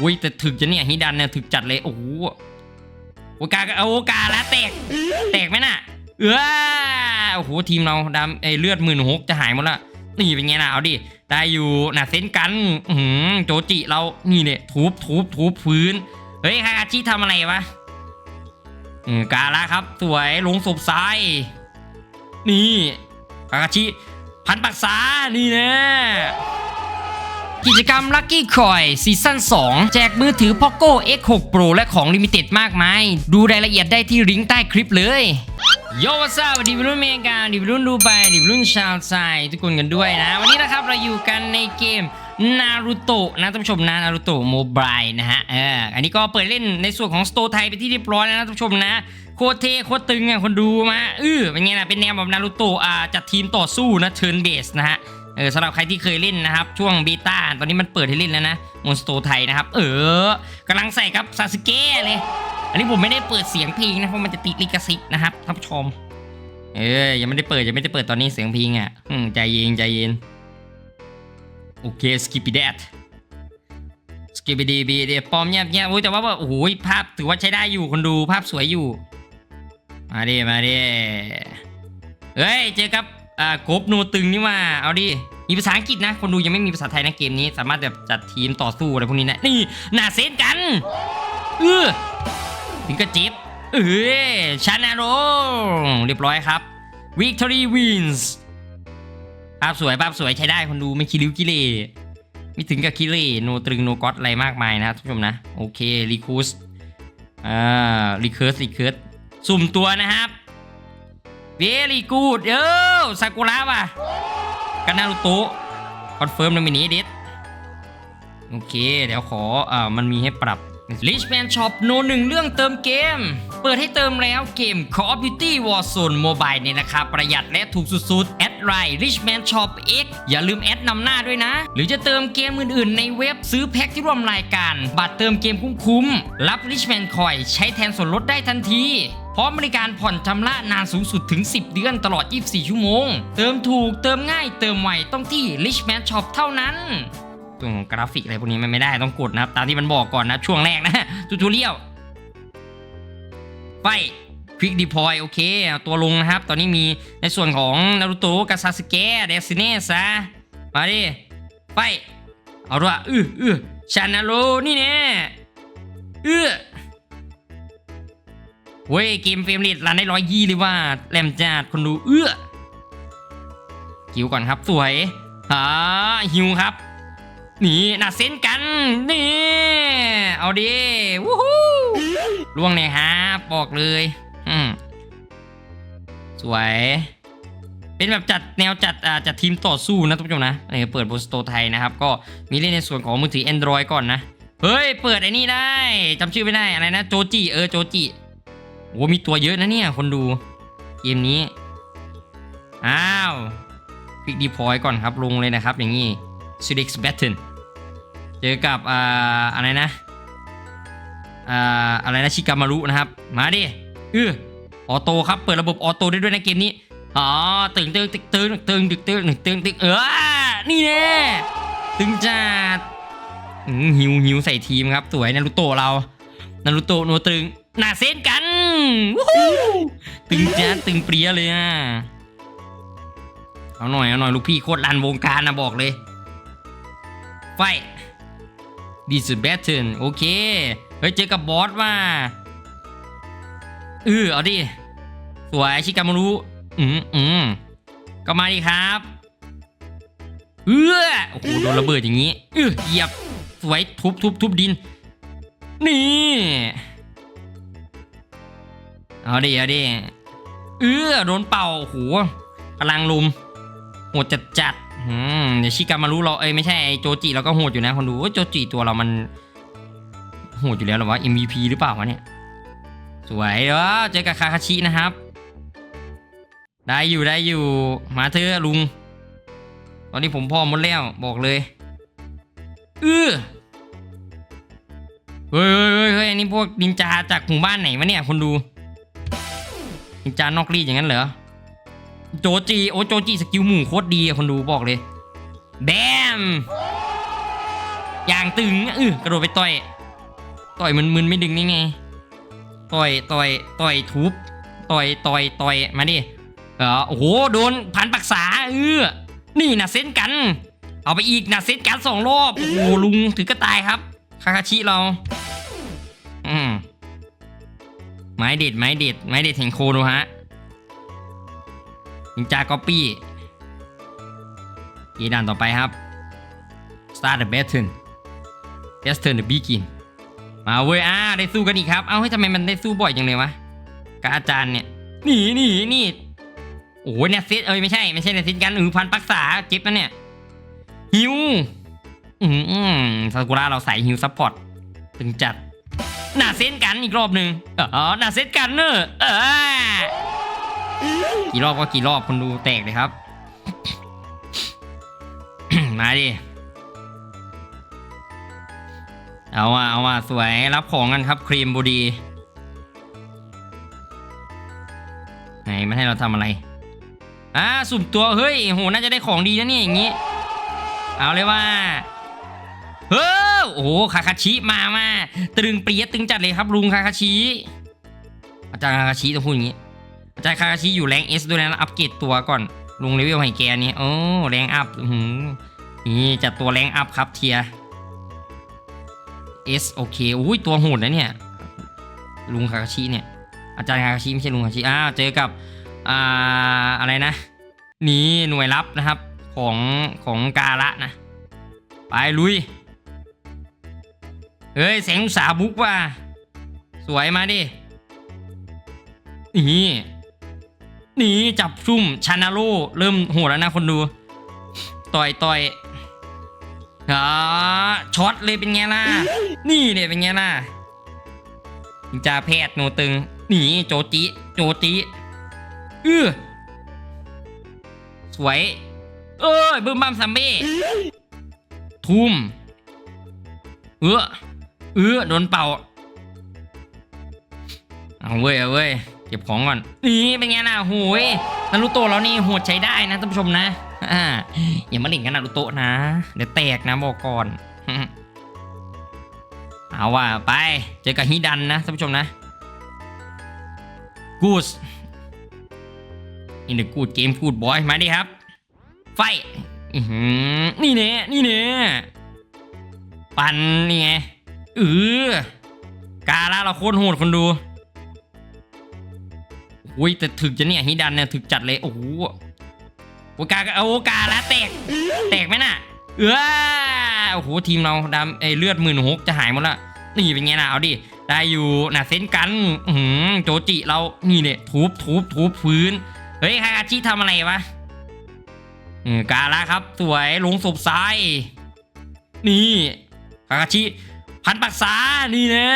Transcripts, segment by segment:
อุ้ยแต่ถึกจะเนี่ยฮิดันเนี่ยถึกจัดเลยโอ้โหโอกาเอาโอกาแล้วแตกแตกไหมน่ะ เออโอ้โหทีมเราดำไอเลือดหมื่นหกจะหายหมดละนี่เป็นไงนะเอาดิได้อยู่น่ะเซนกันหือโจจิเรานี่เนี่ยทุบทุบทุบพื้นเฮ้ยคาคาชิทำอะไรวะอืมกาละครับ สวยลงศพซ้าย นี่คาคาชิพันปักษานี่นะ กิจกรรม Lucky Coin ซีซั่น2 แจกมือถือ Poco X6 Pro และของลิมิเต็ดมากมาย ดูรายละเอียดได้ที่ลิงก์ใต้คลิปเลยโยวัสดีวันดีรุ่นเมกาดีรุ่นดูไปดีรุ่นชาวไซทุกคนกันด้วยนะ วันนี้นะครับเราอยู่กันในเกมนารูโตะนะท่านผู้ชมนะนารูโตะโมบายนะฮะเอออันนี้ก็เปิดเล่นในส่วนของสโตร์ไทยไปที่เรียบร้อยแล้วนะท่านผู้ชมนะโคตรเท่โคตรตึงอะคนดูมาเออเป็นไงล่ะเป็นแนวแบบนารูโตะอ่าจัดทีมต่อสู้นะเทิร์นเบสนะฮะ เออสำหรับใครที่เคยเล่นนะครับช่วงบีตาตอนนี้มันเปิดให้เล่นแล้วนะมอนสโตไทยนะครับ เออกำลังใส่กับซาสึเกะเลย อันนี้ผมไม่ได้เปิดเสียงเพลงนะเพราะมันจะติดลิขสิทธิ์นะครับท่านผู้ชม เออยังไม่ได้เปิดยังไม่ได้เปิดตอนนี้เสียงเพลงอะอืมใจเย็นใจเย็นโอเคสกิปปี้แดดสกิปปี้ดีบีเดปอมเงียบเงียบโอ้ยแต่ว่าว่าโอ้โหภาพถือว่าใช้ได้อยู่คนดูภาพสวยอยู่ มาดิมาดิเฮ้ยเจอกับ อ่ากบโนตึงนี่ว่าเอาดิมีภาษาอังกฤษนะ คนดูยังไม่มีภาษาไทยนะเกมนี้ สามารถแบบจัดทีมต่อสู้อะไรพวกนี้นะนี่หน้าเซนกันเออถึงกระจิบเออชนะโรเรียบร้อยครับ Victory wins ภาพสวยภาพสวยใช้ได้คนดูไม่คิริวกิเลไม่ถึงกับคิเลโนตรึงโนก็อตอะไรมากมายนะท่านผู้ชมนะ โอเครีคูสอ่ารีเคิร์สรีเคิร์สสุ่มตัวนะครับ เวลี่กูดเออซากุระว่ะกันนารุโตะคอนเฟิร์มในมินิเดทโอเค เดี๋ยวขออ่ามันมีให้ปรับ Richman Shop โนหนึ่งเรื่องเติมเกม เปิดให้เติมแล้วเกม Call of Duty Warzone Mobile เนี่ยนะครับ ประหยัดและถูกสุดๆ แอดไลน์ Richman Shop X อย่าลืมแอดนำหน้าด้วยนะ หรือจะเติมเกมอื่นๆ ในเว็บซื้อแพ็คที่ร่วมรายการ บัตรเติมเกมคุ้มๆ รับ Richman Coin ใช้แทนส่วนลดได้ทันที พร้อมบริการผ่อนชำระนานสูงสุดถึง 10 เดือนตลอด 24 ชั่วโมง เติมถูกเติมง่ายเติมไวต้องที่ Richman Shop เท่านั้นตัวของกราฟิกอะไรพวกนี้มันไม่ได้ต้องกดนะครับ ตามที่มันบอกก่อนนะช่วงแรกนะทูทูเรียลไฟควิกดีพอยโอเค ตัวลงนะครับ ตอนนี้มีในส่วนของนารูโตะกับซาสึเกะเดซิเนสะมาดิ ไป เอาด้วยอื้ออื้อชานาโรนี่แน่อื้อ เว้ยเกมเฟรมเรทรันได้ร้อยยี่เลยว่าแรมจัดคนดูเอื้อคิวก่อนครับสวยอ่าฮิวครับนี่น่าเส้นกันนี่เอาดิวู้ฮู้ล่วงเนี่ยฮะบอกเลยอืมสวย เป็นแบบจัดแนวจัดอ่าจัดทีมต่อสู้นะทุกผู้ชมนะเออเปิดบนสโตร์ไทยนะครับ ก็มีเล่นในส่วนของมือถือ Android ก่อนนะ เฮ้ย เปิดไอ้นี่ได้จำชื่อไม่ได้อะไรนะโจจิเออโจจิ โอ้มีตัวเยอะนะเนี่ยคนดู เกมนี้ อ้าวคลิกดีพอยก่อนครับลงเลยนะครับ อย่างนี้ s ิ l e x Batten เจอกับอ่าอะไรนะอ่าอะไรนะชิกามารุนะครับ มาดิเออออโต้ครับเปิดระบบออโต้ได้ด้วยในเกมนี้อ๋อตึงตึงตึงตึงตึงตึงตึงตึงตึงตึงเออนี่แน่ตึงจัดหิวหิวใส่ทีมครับ สวยนารุโตะเรานารุโตะโนตึง หน้าเส้นกันวู้ฮู้ตึงจัดตึงเปรี้ยเลยอะเอาหน่อยเอาหน่อยลูกพี่โคตรรันวงการนะบอกเลยไฟ this is better โอเค เฮ้ยเจอกับบอสว่าเออเอาดิ สวยชิกามารุอืมอืมก็มาดิครับ เออโอ้โหโดนระเบิดอย่างนี้ เออเหยียบ สวยทุบทุบทุบดิน นี่ เอาดิเอาดิเออโดนเป่าโอ้โหพลังลุมโหดจัดจัดอืมเดี๋ยวชิกามารุเราเอ้ยไม่ใช่ไอ้โจจิเราก็โหดอยู่นะคนดูโจจิตัวเรามันโหดอยู่แล้วหรอวะ MVP หรือเปล่าวะเนี่ยสวยเด้อเจอกับคาคาชินะครับ ได้อยู่ได้อยู่มาเถอะลุง ตอนนี้ผมพร้อมหมดแล้วบอกเลยเออเฮ้ยเฮ้ยเฮ้ยเฮ้ยอันนี้พวกนินจาจากหมู่บ้านไหนวะเนี่ยคนดู นินจานอกรีดอย่างนั้นเหรอ โจจีโอ้โจจีสกิลหมู่โคตรดีคนดูบอกเลยแบมอย่างตึงเออกระโดดไปต่อย ต่อยมึนมึนไม่ดึงนี่ไง ต่อยต่อยต่อยทุบ ต่อยต่อยต่อยมาดิเออโอ้โหโดนพันปักษาเออนี่นะเส้นกัน เอาไปอีกนะเซตการสองรอบ โอ้ลุงถือกระตายครับ คาคาชิเรา อืม ไม้เด็ดไม้เด็ดไม้เด็ดแห่งโคโนฮะนินจากอปปี้อีด่านต่อไปครับ start the battle just turn the begin มาเว้ยอ่าได้สู้กันอีกครับ เอ้าให้ทำไมมันได้สู้บ่อยจังเลยวะกับอาจารย์เนี่ยหนีหนีหนีโอ้ยเนี่ยซิตเอ้ยไม่ใช่ไม่ใช่เนี่ยซิตกันอือพันปักษาเจ็บนะเนี่ยฮิวอืมซากุระเราใส่ฮิวซัพพอร์ตถึงจัด หน้าเส้นกันอีกรอบหนึ่งอ๋อหน้าเส้นกันเนอะเออกี่รอบก็กี่รอบคนดูแตกเลยครับ มาดิเอาว่ะเอาว่ะสวยรับของกันครับครีมบูดีไหนมาให้เราทำอะไรอ่าสุ่มตัวเฮ้ยโหน่าจะได้ของดีนะเนี่ยอย่างงี้ เอาเลยว่าเฮ้อ โอ้โหคาคาชิมามาตรึงเปรียตึงจัดเลยครับลุงคาคาชิอาจารย์คาคาชิต้องพูดอย่างนี้อาจารย์คาคาชิอยู่แรงเอสด้วยนะอัปเกรดตัวก่อนลุงเลเวลให้แกนี่โอ้แรงอัพหือนี่จัดตัวแรงอัพครับเทียเอสโอเคอุ้ยตัวโหดนะเนี่ยลุงคาคาชิเนี่ยอาจารย์คาคาชิไม่ใช่ลุงคาคาชิอ้าวเจอกับอ่าอะไรนะ นี่หน่วยลับนะครับของของกาละนะ ไปลุย เฮ้ยแสงอุตสาบุกว่ะสวยมาดินี่นี่จับซุ่มชานาโร่เริ่มโหดแล้วนะคนดู ต่อยต่อยอ่าช็อตเลยเป็นไงล่ะ นี่เนี่ยเป็นไงล่ะนินจาแพทย์โนตึงหนีโจจิโจจิเออสวย เอ้ยบึ้มบัมซัมเบ้ทุ่ม เออ เออโดนเป่า เอาเว้ยเอาเว้ยเก็บของก่อนนี่เป็นไงล่ะโหยนารุโตะเรานี่โหดใช้ได้นะท่านผู้ชมนะอ่าอย่ามาเล่นกันนารุโตะนะ เดี๋ยวแตกนะบอกก่อนเอาว่าไปเจอกับฮิดันนะท่านผู้ชมนะกูสอินเดกูดเกมกูดบอยมาดิครับ ไฟอื้อหือนี่เน่นี่เน่ปันนี่ไง เออกาละเราโคตรโหดคนดูอุ้ยแต่ถึกจะเนี่ยฮิดันเนี่ยถึกจัดเลยโอ้โหโอกาโอกาละแตกแตกไหมน่ะ เออโอ้โหทีมเราดำไอเลือดหมื่นหกจะหายหมดละนี่เป็นไงน่ะเอาดิได้อยู่น่ะเซนกันหือโจจิเรานี่เนี่ยทุบทุบทุบพื้นเฮ้ยคาคาชิทำอะไรวะกาละครับ สวยลงศพซ้าย นี่คาคาชิ พันปักษานี่นะ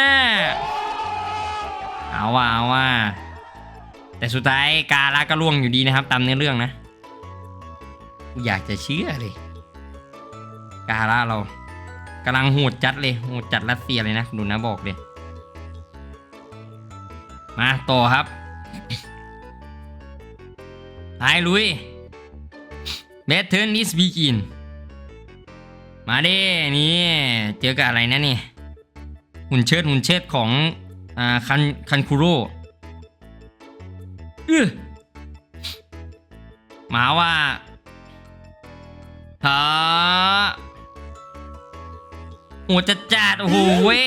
เอาว่าเอาว่า แต่สุดท้ายกาละก็ล่วงอยู่ดีนะครับ ตามเนื้อเรื่องนะอยากจะเชื่อเลย กาละเรากำลังโหดจัดเลยโหดจัดรัสเซียเลยนะดูนะบอกเลย มาต่อครับไปลุยเบทเทิร์นนิสบีกินมาเด้นี่ เจอกับอะไรนะนี่ หุ่นเชิดหุ่นเชิดของอ่าคันคันคูโร่หมาว่าฮะโหจัดจัดโอ้โหเว้ย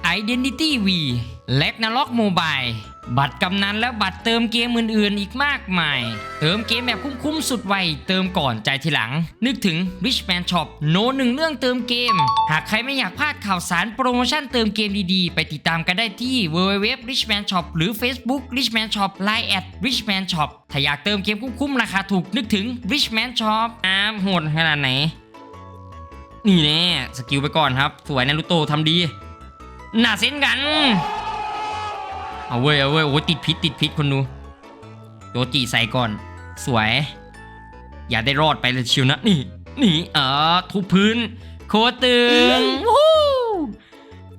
Identity V และนล็อกโมบายบัตรกำนันและบัตรเติมเกมอื่นๆ อีกมากมาย เติมเกมแบบคุ้มๆ สุดไว เติมก่อนใจทีหลัง นึกถึง Richman Shop โนหนึ่งเรื่องเติมเกม หากใครไม่อยากพลาดข่าวสารโปรโมชั่นเติมเกมดีๆ ไปติดตามกันได้ที่ www richman shop หรือ Facebook richman shop line at richman shop ถ้าอยากเติมเกมคุ้มๆ ราคาถูกนึกถึง richman shop อ้ามโหดขนาดไหน นี่แน่สกิลไปก่อนครับ สวยนารุโตะทำดี หน้าเส้นกัน เอาเว้ยเอาเว้ยโอ้ยติดพิษติดพิษคนดูโจจิใส่ก่อน สวย อย่าได้รอดไปเลยชิวนะนี่นี่เออทุบพื้น โคตรตึงวู้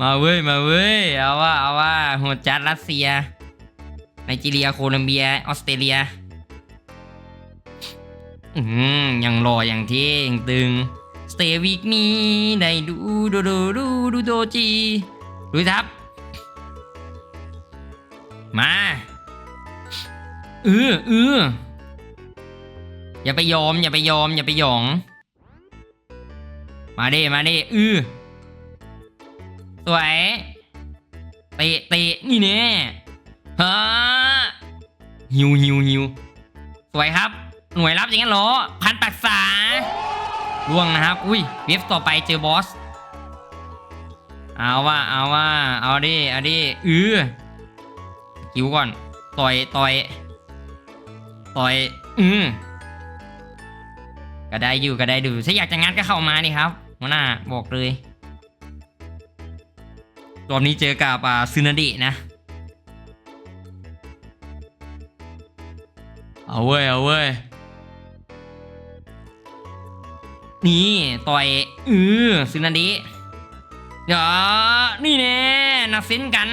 มาเว้ยมาเว้ยเอาว่าเอาว่าหัวจัดรัสเซียไนจีเรียโคลัมเบียออสเตรเลียอืมยังรออย่างเท่ยังตึง Stay with me ได้ดูดูดูดูดูโดจี ดูทับ มาเออเอออย่าไปยอม อย่าไปยอม อย่าไปหยอง มาเด้มาเด้อือสวยเตะเตะนี่เน่ฮะหิวหิวหิวสวยครับ หน่วยรับอย่างนั้นเหรอ พันปักษาล่วงนะครับ อุ้ยเวฟต่อไปเจอบอส เอาว่าเอาว่าเอาดิเอาดิอือคิวก่อน ต่อยต่อยต่อยอืมก็ได้อยู่ก็ได้ดูถ้าอยากจะงัดก็เข้ามานี่ครับหัวหน้าบอกเลยรอบนี้เจอกับซึนาดินะ เอาเว้ย เอาเว้ย นี่ ต่อย อือซึนาดิ เดี๋ยวนี่แน่นักเส้นกัน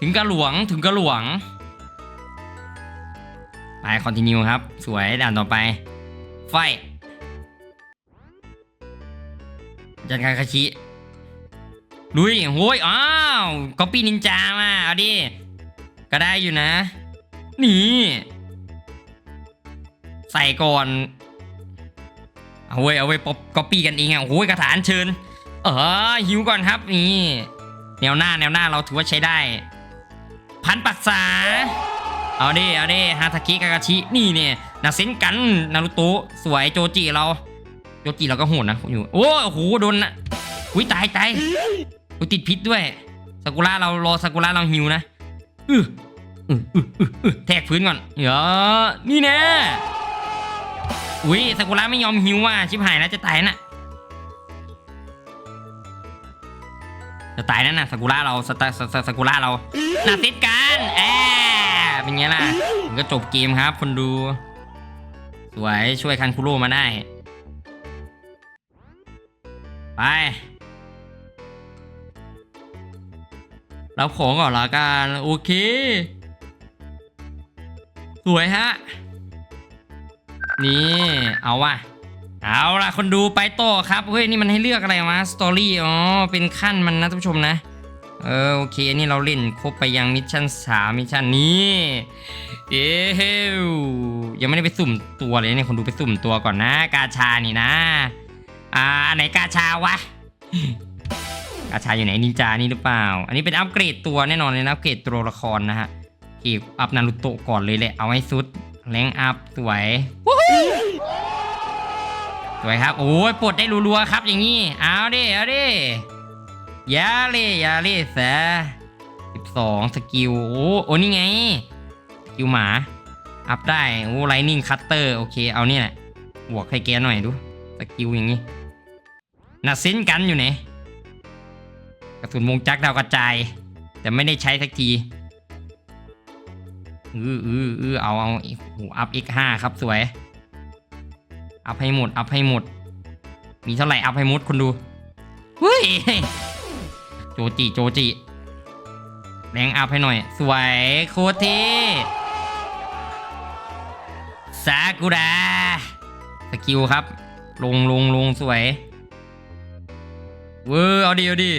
ถึงกระหลวงถึงกระหลวง ไปคอนติเนียครับ สวยด่านต่อไป ไฟจันคาคาชิลุยโอ้ยอ้าวก๊อปปี้นินจามาเอาดิ ก็ได้อยู่นะ นี่ ใส่ก่อน เอาไว้เอาไว้ป๊อปก๊อปปี้กันเองอะโอ้ยกระถานเชิญ เออหิวก่อนครับนี่แนวหน้าแนวหน้าเราถือว่าใช้ได้ พันปักษาเอาดิเอาดิฮาทาคิกากาชินี่เนี่ยนาเซนกันนารุโตะสวยโจจิเรา โจจิเราก็โหดนะอยู่โอ้โหโดนนะอุ้ยตายตายอุ้ยติดพิษด้วยซากุระเรารอซากุระเราหิวนะอืออืออืออืออแทกพื้นก่อนเดี๋ยวนี่แน่อุ้ยซากุระไม่ยอมหิวว่ะชิบหายแล้วจะตายน่ะ จะตายนั่นน่ะซากุระเราสตาสสซากุระเรานาเซนกันแอบเป็นไงล่ะถึงก็จบเกมครับ คนดู สวยช่วยคันคุโร่มาได้ ไปรับของก่อนละกันโอเค สวยฮะ นี่เอาว่ะ เอาล่ะคนดูไปต่อครับเฮ้ยนี่มันให้เลือกอะไรมาสตอรี่อ๋อเป็นขั้นมันนะท่านผู้ชมนะเออโอเคอันี่เราเล่นครบไปยังมิชชั่นสามมิชชั่นนี้เอ้วยังไม่ได้ไปสุ่มตัวเลยเนี่ยคนดูไปสุ่มตัวก่อนนะ กาชานี่นะ อ่าอันไหนกาชาวะ กาชาอยู่ไหนนินจานี่หรือเปล่า อันนี้เป็นอัปเกรดตัวแน่นอนเลยนะอัปเกรดตัวละครนะฮะเก็บอัพนารุโตะก่อนเลยแหละเอาให้สุดแรงอัพสวยวู้ สวยครับ โอ้ยปลดได้รัวๆครับอย่างนี้ เอาดิเอาดิยาเล่อยาเล่แสสิบสองสกิล โอ้โอ้นี่ไง สกิลหมา อัพได้ โอ้ไลนิ่งคัตเตอร์ โอเค เอาเนี่ยแหละบวกให้แกหน่อยดู สกิลอย่างนี้น่าเซนกันอยู่ไหนกระสุนวงจักรดาวกระจาย แต่ไม่ได้ใช้สักทีอืออืออือเอาเอาโอ้โหอัพ x 5ครับสวย อัพให้หมด อัพให้หมด มีเท่าไหร่อัพให้หมดคนดูเฮ้ยโจจิโจจิแรงอัพให้หน่อย สวยโคตรเท่ซากุระสกิลครับ ลงลงลงสวยเวอร์เอาดีเอาดี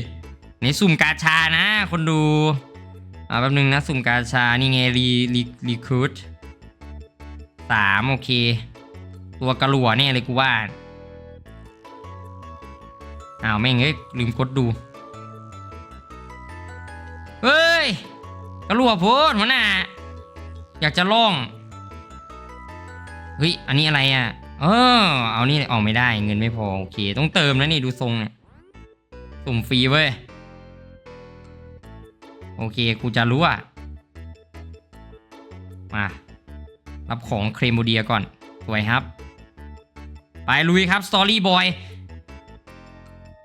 ในสุ่มกาชานะ คนดูอ่าแป๊บนึงนะ สุ่มกาชา นี่ไงรีรีรีคูดสามโอเค ตัวกระหลัวเนี่ยเลยกูว่าอ้าวแม่งเอ้ยลืมกดดูเฮ้ยกระหลัวโพดหัวหน้าอยากจะล่องเฮ้ยอันนี้อะไรอะเออเอานี่ออกไม่ได้เงินไม่พอโอเค ต้องเติมแล้วนี่ดูทรงเนี่ยสุ่มฟรีเว้ยโอเคกูจะรู้อะมารับของเครมโบเดียก่อน สวยครับ ไปลุยครับสตอรี่บอย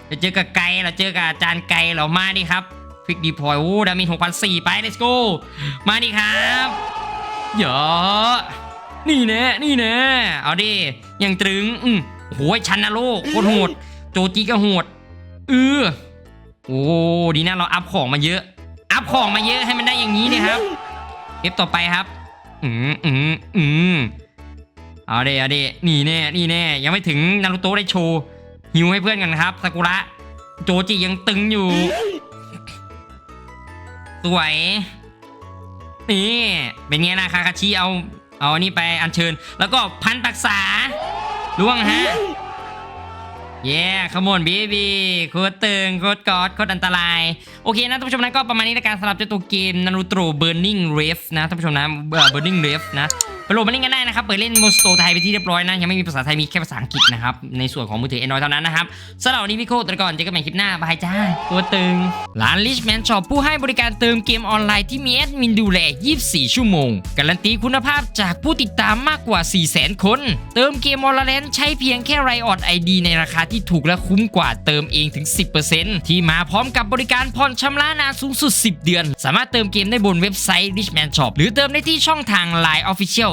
จะเจอกับไกลเราเจอกับอาจารย์ไกลเรามาดิครับควิกดีพอยโอ้ดามินหกพันสี่ไป let's go มาดิครับเยอะนี่แน่นี่แน่เอาดิยังตรึงอืมโอ้โหชันนาโลโคตรโหด โจจีก็โหดเออโอ้ดีนะเราอัพของมาเยอะ อัพของมาเยอะให้มันได้อย่างนี้นี่ยครับเอฟต่อไปครับ อืมอืมอืม เอาเดเอาเดนี่แน่นี่แน่ยังไม่ถึงนารูโตะได้โชว์หิวให้เพื่อนกันครับซากุระ โจจิยังตึงอยู่ สวย นี่เป็นไงนะคาคาชิเอาเอาอันนี้ไปอัญเชิญ แล้วก็พันปักษาล่วงฮะเย้ขมอนบีบีโคตรตึงโคตรกอดโคตรอันตราย โอเคนะท่านผู้ชมนะก็ประมาณนี้ในการสำหรับเจ้าตัวเกมนารูโตะเบ r ร์ i ิ g งเรฟนะท่านผู้ชมนะเบ r ร์ i ิ g งเรฟนะ ไปโหลดมาเล่นกันได้นะครับ เปิดเล่นบนสโตร์ไทยไปที่เรียบร้อยนะ ยังไม่มีภาษาไทยมีแค่ภาษาอังกฤษนะครับ ในส่วนของมือถือ Android เท่านั้นนะครับสำหรับวันนี้พี่โคตรก่อนเจอกันใหม่คลิปหน้าบายจ้า ตัวตึงร้าน Richman Shop ผู้ให้บริการเติมเกมออนไลน์ที่มีแอดมินดูแล 24 ชั่วโมง การันตีคุณภาพจากผู้ติดตามมากกว่า 400,000 คน เติมเกมออนไลน์ใช้เพียงแค่ไรออดไอดีในราคาที่ถูกและคุ้มกว่าเติมเองถึง 10%ที่มาพร้อมกับบริการผ่อนชำระนานสูงสุด 10 เดือน สามารถเติมเกมได้บนเว็บไซต์ Richman Shop หรือเติมได้ที่ช่องทาง Line Official